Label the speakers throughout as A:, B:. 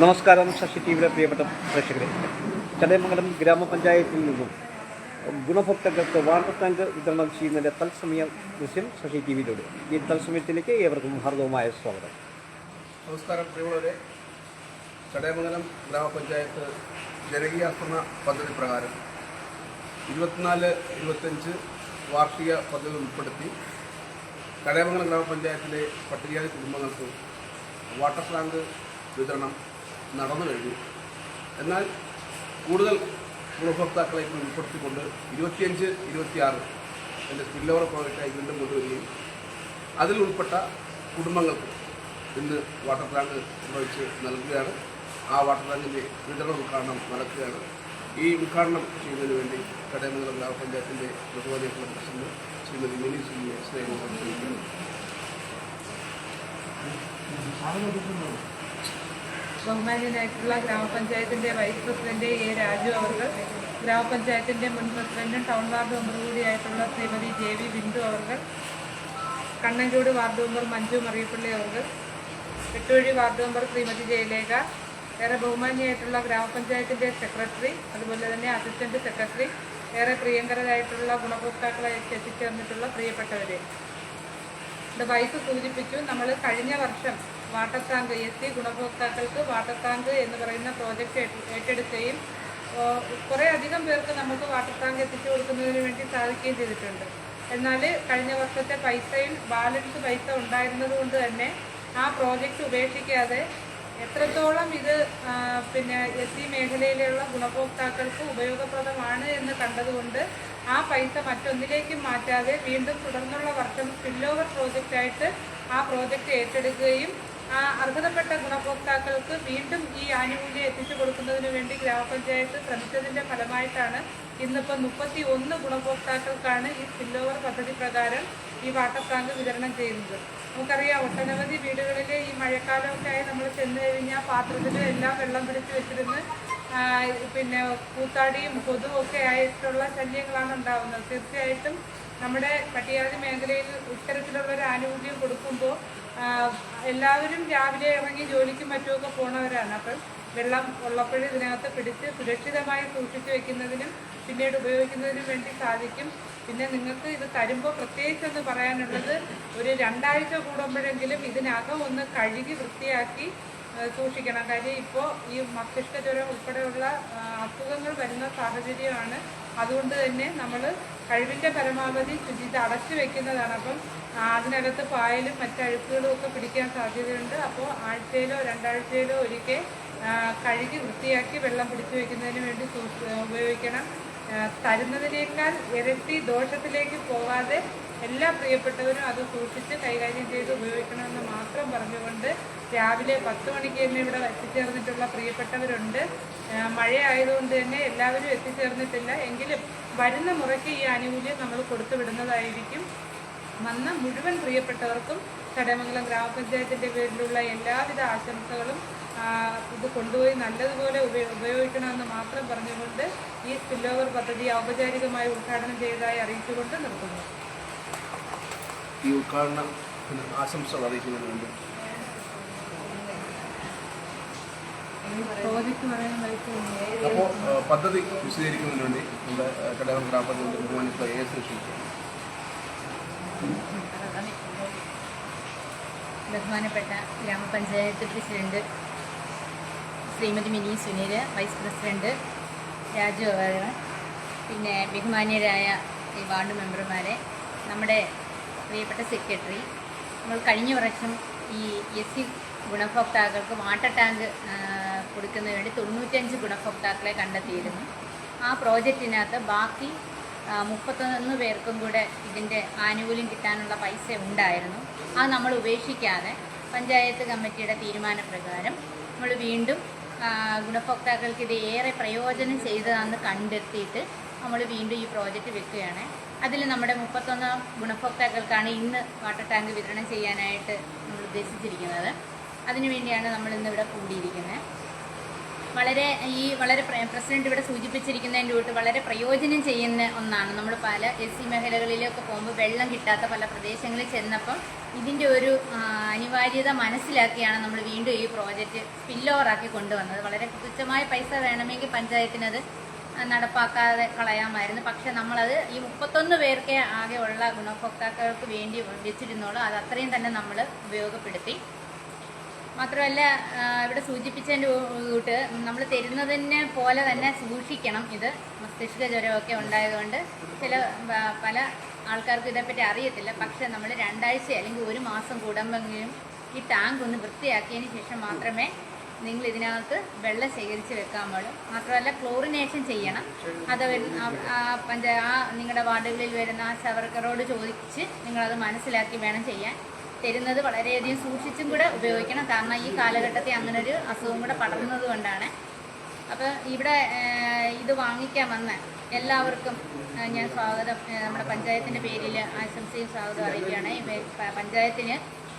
A: നമസ്കാരം ശശി ടി വിയുടെ പ്രിയപ്പെട്ട പ്രേക്ഷകരെ. ചടയമംഗലം ഗ്രാമപഞ്ചായത്തിൽ നിന്നും ഗുണഭോക്താക്കൾക്ക് വാട്ടർ ടാങ്ക് വിതരണം ചെയ്യുന്നതിന്റെ തത്സമയ ദൃശ്യം ശശി ടി വിയിലൂടെ ഈ തത്സമയത്തിലേക്ക് ഏവർക്കും ഹാർദവുമായ സ്വാഗതം.
B: നമസ്കാരം പ്രിയമുള്ളവരെ. ചടയമംഗലം ഗ്രാമപഞ്ചായത്ത് ജനകീയാസന പദ്ധതി പ്രകാരം ഇരുപത്തിനാല് ഇരുപത്തഞ്ച് വാർഷിക പദ്ധതി ഉൾപ്പെടുത്തി ചടയമംഗലം ഗ്രാമപഞ്ചായത്തിലെ പട്ടികജാതി കുടുംബങ്ങൾക്ക് വാട്ടർ ടാങ്ക് വിതരണം നടന്നു കഴിഞ്ഞു. എന്നാൽ കൂടുതൽ ഗുണഭോക്താക്കളെ ഉൾപ്പെടുത്തിക്കൊണ്ട് ഇരുപത്തിയഞ്ച് ഇരുപത്തിയാറ് എന്റെ സ്പിൽ ഓവർ പ്രോജക്റ്റായി വീണ്ടും കൊണ്ടുവരികയും അതിൽ ഉൾപ്പെട്ട കുടുംബങ്ങൾക്ക് ഇന്ന് വാട്ടർ ടാങ്ക് ഉപയോഗിച്ച് നൽകുകയാണ്. ആ വാട്ടർ ടാങ്കിന്റെ വിതരണ ഉദ്ഘാടനം നടക്കുകയാണ്. ഈ ഉദ്ഘാടനം ചെയ്യുന്നതിന് വേണ്ടി കടയമംഗലം ഗ്രാമപഞ്ചായത്തിന്റെ ബഹുമാനിയായിട്ടുള്ള പ്രസിഡന്റ് ശ്രീമതി മിനി സുനിയെ സ്നേഹം ക്ഷണിക്കുന്നു
C: ബഹുമാന്യനായിട്ടുള്ള ഗ്രാമപഞ്ചായത്തിന്റെ വൈസ് പ്രസിഡന്റ് എ രാജു അവർക്ക് ഗ്രാമപഞ്ചായത്തിന്റെ മുൻ പ്രസിഡന്റും ടൗൺ വാർഡ് മെമ്പർ കൂടിയായിട്ടുള്ള ശ്രീമതി ജെ വി ബിന്ദു അവർക്ക് കണ്ണഞ്ചൂട് വാർഡ് മെമ്പർ മഞ്ജു മറിയപ്പള്ളി അവർക്ക് വെട്ടുവഴി വാർഡ് മെമ്പർ ശ്രീമതി ജയലേഖ ഏറെ ബഹുമാനിയായിട്ടുള്ള ഗ്രാമപഞ്ചായത്തിന്റെ സെക്രട്ടറി അതുപോലെ തന്നെ അസിസ്റ്റന്റ് സെക്രട്ടറി ഏറെ പ്രിയങ്കരായിട്ടുള്ള ഗുണഭോക്താക്കളായി എത്തിച്ചേർന്നിട്ടുള്ള പ്രിയപ്പെട്ടവരെ. ഇത് വൈസ് സൂചിപ്പിച്ചു നമ്മൾ കഴിഞ്ഞ വർഷം വാട്ടർ ടാങ്ക് എത്തി ഗുണഭോക്താക്കൾക്ക് വാട്ടർ ടാങ്ക് എന്ന് പറയുന്ന പ്രോജക്റ്റ് ഏറ്റെടുക്കുകയും കുറേ അധികം പേർക്ക് നമുക്ക് വാട്ടർ ടാങ്ക് എത്തിച്ചു കൊടുക്കുന്നതിന് വേണ്ടി സാധിക്കുകയും ചെയ്തിട്ടുണ്ട്. എന്നാൽ കഴിഞ്ഞ വർഷത്തെ പൈസയിൽ ബാലൻസ് പൈസ ഉണ്ടായിരുന്നത് കൊണ്ട് തന്നെ ആ പ്രോജക്റ്റ് ഉപേക്ഷിക്കാതെ എത്രത്തോളം ഇത് പിന്നെ എസ് സി മേഖലയിലുള്ള ഗുണഭോക്താക്കൾക്ക് ഉപയോഗപ്രദമാണ് എന്ന് കണ്ടതുകൊണ്ട് ആ പൈസ മറ്റൊന്നിലേക്കും മാറ്റാതെ വീണ്ടും തുടർന്നുള്ള വർഷം സ്പില്ലോവർ പ്രോജക്റ്റായിട്ട് ആ പ്രോജക്റ്റ് ഏറ്റെടുക്കുകയും അർഹതപ്പെട്ട ഗുണഭോക്താക്കൾക്ക് വീണ്ടും ഈ ആനുകൂല്യം എത്തിച്ചു കൊടുക്കുന്നതിനു വേണ്ടി ഗ്രാമപഞ്ചായത്ത് ശ്രമിച്ചതിന്റെ ഫലമായിട്ടാണ് ഇന്നിപ്പോൾ മുപ്പത്തി ഒന്ന് ഗുണഭോക്താക്കൾക്കാണ് ഈ സ്പില്ലോവർ പദ്ധതി പ്രകാരം ഈ വാട്ടർ ടാങ്ക് വിതരണം ചെയ്യുന്നത്. നമുക്കറിയാം ഒട്ടനവധി വീടുകളിലെ ഈ മഴക്കാലമൊക്കെ ആയി നമ്മൾ ചെന്ന് കഴിഞ്ഞാൽ പാത്രത്തിൽ എല്ലാം വെള്ളം പിടിച്ച് വെച്ചിരുന്ന് പിന്നെ കൂത്താടിയും കൊതുവും ഒക്കെ ആയിട്ടുള്ള ശല്യങ്ങളാണ് ഉണ്ടാകുന്നത് തീർച്ചയായിട്ടും നമ്മുടെ പട്ടിയാതി മേഖലയിൽ ഇത്തരത്തിലുള്ള ഒരു ആനുകൂല്യം കൊടുക്കുമ്പോൾ എല്ലാവരും രാവിലെ ഇറങ്ങി ജോലിക്കും മറ്റുമൊക്കെ പോണവരാണ്. അപ്പം വെള്ളം ഉള്ളപ്പോഴും ഇതിനകത്ത് പിടിച്ച് സുരക്ഷിതമായി സൂക്ഷിച്ചു വെക്കുന്നതിനും പിന്നീട് ഉപയോഗിക്കുന്നതിനും വേണ്ടി സാധിക്കും. പിന്നെ നിങ്ങൾക്ക് ഇത് തരുമ്പോൾ പ്രത്യേകിച്ചൊന്ന് പറയാനുള്ളത് ഒരു രണ്ടാഴ്ച കൂടുമ്പോഴെങ്കിലും ഇതിനകം ഒന്ന് കഴുകി വൃത്തിയാക്കി സൂക്ഷിക്കണം. കാര്യം ഇപ്പോൾ ഈ മസ്തിഷ്ക ജ്വരം ഉൾപ്പെടെയുള്ള അസുഖങ്ങൾ വരുന്ന സാഹചര്യമാണ്. അതുകൊണ്ട് തന്നെ നമ്മൾ കഴിവിന്റെ പരമാവധി ശുചിത്വം അടച്ചു വെക്കുന്നതാണ്. അപ്പം അതിനകത്ത് പായലും മറ്റഴുക്കുകളും ഒക്കെ പിടിക്കാൻ സാധ്യതയുണ്ട്. അപ്പോൾ ആഴ്ചയിലോ രണ്ടാഴ്ചയിലോ ഒരിക്കൽ കഴുകി വൃത്തിയാക്കി വെള്ളം പിടിച്ചു വയ്ക്കുന്നതിന് വേണ്ടി ഉപയോഗിക്കണം. തരുന്നതിനേക്കാൾ ഇരട്ടി ദോഷത്തിലേക്ക് പോകാതെ എല്ലാ പ്രിയപ്പെട്ടവരും അത് സൂക്ഷിച്ച് കൈകാര്യം ചെയ്ത് ഉപയോഗിക്കണമെന്ന് മാത്രം പറഞ്ഞുകൊണ്ട് രാവിലെ പത്ത് മണിക്ക് തന്നെ ഇവിടെ എത്തിച്ചേർന്നിട്ടുള്ള പ്രിയപ്പെട്ടവരുണ്ട്. മഴയായതുകൊണ്ട് തന്നെ എല്ലാവരും എത്തിച്ചേർന്നിട്ടില്ല. എങ്കിലും വരുന്ന മുറയ്ക്ക് ഈ ആനുകൂല്യം നമ്മൾ കൊടുത്തു വിടുന്നതായിരിക്കും. വന്ന മുഴുവൻ പ്രിയപ്പെട്ടവർക്കും കടമംഗലം ഗ്രാമപഞ്ചായത്തിന്റെ പേരിലുള്ള എല്ലാവിധ ആശംസകളും ഇത് കൊണ്ടുപോയി നല്ലതുപോലെ ഉപയോ- ഉപയോഗിക്കണമെന്ന് മാത്രം പറഞ്ഞുകൊണ്ട് ഈ സ്പില്ലോവർ പദ്ധതി ഔപചാരികമായി ഉദ്ഘാടനം ചെയ്തതായി അറിയിച്ചുകൊണ്ട് നിർത്തുന്നു.
B: ഈ ഉദ്ഘാടനം ആശംസകൾ അറിയിക്കുന്നതിന് വേണ്ടി.
C: പ്രോജക്റ്റ് പറയാൻ
B: അപ്പോൾ പദ്ധതി വിശദീകരിക്കുന്നതിന് വേണ്ടി നമ്മുടെ കടകം ഗ്രാമപഞ്ചായത്ത് ബഹുമാനിച്ചുള്ള എ എസ് ക്ഷണിക്കുന്നു
D: ബഹുമാനപ്പെട്ട ഗ്രാമപഞ്ചായത്ത് president Shrimati Mini Suneer vice president Raju അവർ പിന്നെ ബഹുമാന്യരായ ഈ വാർഡ് മെമ്പർമാരെ നമ്മുടെ പ്രിയപ്പെട്ട സെക്രട്ടറി നമ്മൾ കഴിഞ്ഞ വർഷം ഈ എസ് സി ഗുണഭോക്താക്കൾക്ക് വാട്ടർ ടാങ്ക് കൊടുക്കുന്നതിന് വേണ്ടി തൊണ്ണൂറ്റഞ്ച് ഗുണഭോക്താക്കളെ കണ്ടെത്തിയിരുന്നു. ആ പ്രോജക്റ്റിനകത്ത് ബാക്കി മുപ്പത്തൊന്ന് പേർക്കും കൂടെ ഇതിന്റെ ആനുകൂല്യം കിട്ടാനുള്ള പൈസ ഉണ്ടായിരുന്നു. അത് നമ്മൾ ഉപേക്ഷിക്കാതെ പഞ്ചായത്ത് കമ്മിറ്റിയുടെ തീരുമാനപ്രകാരം നമ്മൾ വീണ്ടും ഗുണഭോക്താക്കൾക്ക് ഇത് ഏറെ പ്രയോജനം ചെയ്തതാണെന്ന് കണ്ടെത്തിയിട്ട് നമ്മൾ വീണ്ടും ഈ പ്രോജക്റ്റ് വെക്കുകയാണ്. അതിൽ നമ്മുടെ മുപ്പത്തൊന്ന് ഗുണഭോക്താക്കൾക്കാണ് ഇന്ന് വാട്ടർ ടാങ്ക് വിതരണം ചെയ്യാനായിട്ട് നമ്മൾ ഉദ്ദേശിച്ചിരിക്കുന്നത്. അതിനുവേണ്ടിയാണ് നമ്മൾ ഇന്ന് ഇവിടെ കൂടിയിരിക്കുന്നത്. വളരെ ഈ വളരെ പ്രസിഡന്റ് ഇവിടെ സൂചിപ്പിച്ചിരിക്കുന്നതിന്റെ കൂട്ട് വളരെ പ്രയോജനം ചെയ്യുന്ന ഒന്നാണ്. നമ്മൾ പല എസ് സി മേഖലകളിലൊക്കെ പോകുമ്പോൾ വെള്ളം കിട്ടാത്ത പല പ്രദേശങ്ങളിൽ ചെന്നപ്പം ഇതിന്റെ ഒരു അനിവാര്യത മനസ്സിലാക്കിയാണ് നമ്മൾ വീണ്ടും ഈ പ്രോജക്റ്റ് സ്പില്ലോവറാക്കി കൊണ്ടുവന്നത്. വളരെ തുച്ഛമായ പൈസ വേണമെങ്കിൽ പഞ്ചായത്തിനത് നടപ്പാക്കാതെ കളയാമായിരുന്നു. പക്ഷെ നമ്മളത് ഈ മുപ്പത്തൊന്ന് പേർക്കേ ആകെ ഉള്ള ഗുണഭോക്താക്കൾക്ക് വേണ്ടി വെച്ചിരുന്നോളൂ. അത് അത്രയും തന്നെ നമ്മൾ ഉപയോഗപ്പെടുത്തി. മാത്രമല്ല ഇവിടെ സൂചിപ്പിച്ചതിന്റെ കൂട്ട് നമ്മൾ തരുന്നതിനെ പോലെ തന്നെ സൂക്ഷിക്കണം ഇത്. മസ്തിഷ്ക ജ്വരമൊക്കെ ഉണ്ടായതുകൊണ്ട് ചില പല ആൾക്കാർക്കും ഇതേപ്പറ്റി അറിയത്തില്ല. പക്ഷേ നമ്മൾ രണ്ടാഴ്ച അല്ലെങ്കിൽ ഒരു മാസം കൂടുമ്പെങ്കിലും ഈ ടാങ്ക് ഒന്ന് വൃത്തിയാക്കിയതിന് ശേഷം മാത്രമേ നിങ്ങൾ ഇതിനകത്ത് വെള്ളം ശേഖരിച്ച് വെക്കാൻ പാടും മാത്രമല്ല ക്ലോറിനേഷൻ ചെയ്യണം. അത് പഞ്ചായ ആ നിങ്ങളുടെ വാർഡുകളിൽ വരുന്ന ആ ചവർക്കറോട് ചോദിച്ച് നിങ്ങളത് മനസ്സിലാക്കി വേണം ചെയ്യാൻ. തരുന്നത് വളരെയധികം സൂക്ഷിച്ചും കൂടെ ഉപയോഗിക്കണം. കാരണം ഈ കാലഘട്ടത്തിൽ അങ്ങനൊരു അസുഖം കൂടെ പടർന്നത് കൊണ്ടാണ്. അപ്പോൾ ഇവിടെ ഇത് വാങ്ങിക്കാൻ വന്ന എല്ലാവർക്കും ഞാൻ സ്വാഗതം. നമ്മുടെ പഞ്ചായത്തിന്റെ പേരിൽ ആശംസയും സ്വാഗതം അറിയിക്കുകയാണ്. പഞ്ചായത്തിന്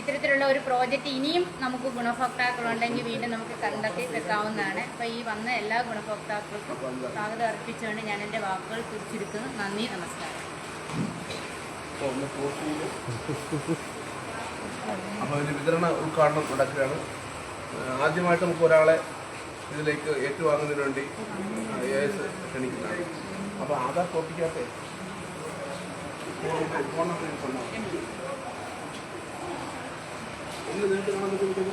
D: ഇത്തരത്തിലുള്ള ഒരു പ്രോജക്റ്റ് ഇനിയും നമുക്ക് ഗുണഭോക്താക്കളുണ്ടെങ്കിൽ വീണ്ടും നമുക്ക് കണ്ടെത്തി വെക്കാവുന്നതാണ്. അപ്പോൾ ഈ വന്ന എല്ലാ ഗുണഭോക്താക്കൾക്കും സ്വാഗതം അർപ്പിച്ചുകൊണ്ട് ഞാൻ എന്റെ വാക്കുകൾ തിരിച്ചെടുക്കുന്നു നന്ദി നമസ്കാരം.
B: അപ്പോൾ ഒരു വിതരണ ഉദ്ഘാടനം നടക്കുകയാണ് ആദ്യമായിട്ട് നമുക്ക് ഒരാളെ ഇതിലേക്ക് ഏറ്റുവാങ്ങുന്നതിന് വേണ്ടി എ എസ് ക്ഷണിക്കുന്നതാണ് അപ്പോൾ ആധാർ കോപ്പിക്കകത്തെ ഫോൺ നമ്പർ. ഒന്ന് നേരിട്ട് കാണാൻ പറ്റുമോ?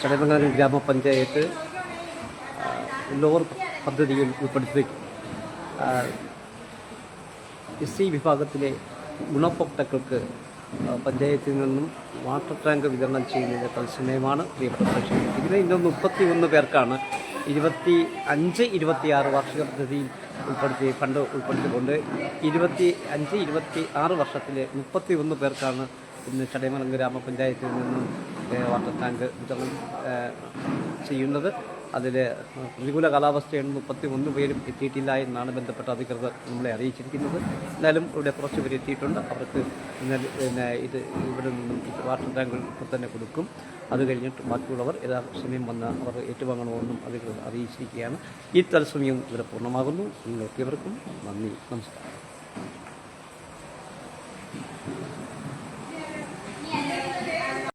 A: ചടയമംഗലം ഗ്രാമപഞ്ചായത്ത് ലോവർ പദ്ധതിയിൽ ഉൾപ്പെടുത്തി എസ് സി വിഭാഗത്തിലെ ഗുണഭോക്താക്കൾക്ക് പഞ്ചായത്തിൽ നിന്നും വാട്ടർ ടാങ്ക് വിതരണം ചെയ്യുന്നതിന് തത്സമയമാണ് പ്രിയപ്പെട്ട പ്രേക്ഷകർ ഇതിന് ഇന്ന് മുപ്പത്തി ഒന്ന് പേർക്കാണ് ഇരുപത്തി അഞ്ച് ഇരുപത്തിയാറ് വാർഷിക പദ്ധതിയിൽ ഉൾപ്പെടുത്തി ഫണ്ട് ഉൾപ്പെടുത്തിക്കൊണ്ട് ഇരുപത്തി അഞ്ച് ഇരുപത്തി ആറ് വർഷത്തിലെ മുപ്പത്തി ഒന്ന് പേർക്കാണ് ഇന്ന് ചടയമലം ഗ്രാമപഞ്ചായത്തിൽ നിന്നും വാട്ടർ ടാങ്ക് വിതരണം ചെയ്യുന്നത്. അതിൽ പ്രതികൂല കാലാവസ്ഥയാണ് മുപ്പത്തി ഒന്ന് പേരും എത്തിയിട്ടില്ല എന്നാണ് ബന്ധപ്പെട്ട അധികൃതർ നമ്മളെ അറിയിച്ചിരിക്കുന്നത്. എന്നാലും ഇവിടെ കുറച്ച് പേര് എത്തിയിട്ടുണ്ട്. അവർക്ക് പിന്നെ ഇത് ഇവിടെ നിന്നും വാട്ടർ ടാങ്കിൽ തന്നെ കൊടുക്കും. അത് കഴിഞ്ഞിട്ട് ബാക്കിയുള്ളവർ യഥാസമയം വന്ന് അവർ ഏറ്റുവാങ്ങണമെന്നും അധികൃതർ അറിയിച്ചിരിക്കുകയാണ്. ഈ തത്സമയം ഇവിടെ പൂർണമാകുന്നു. നിങ്ങൾക്ക് ഇവർക്കും നന്ദി നമസ്കാരം.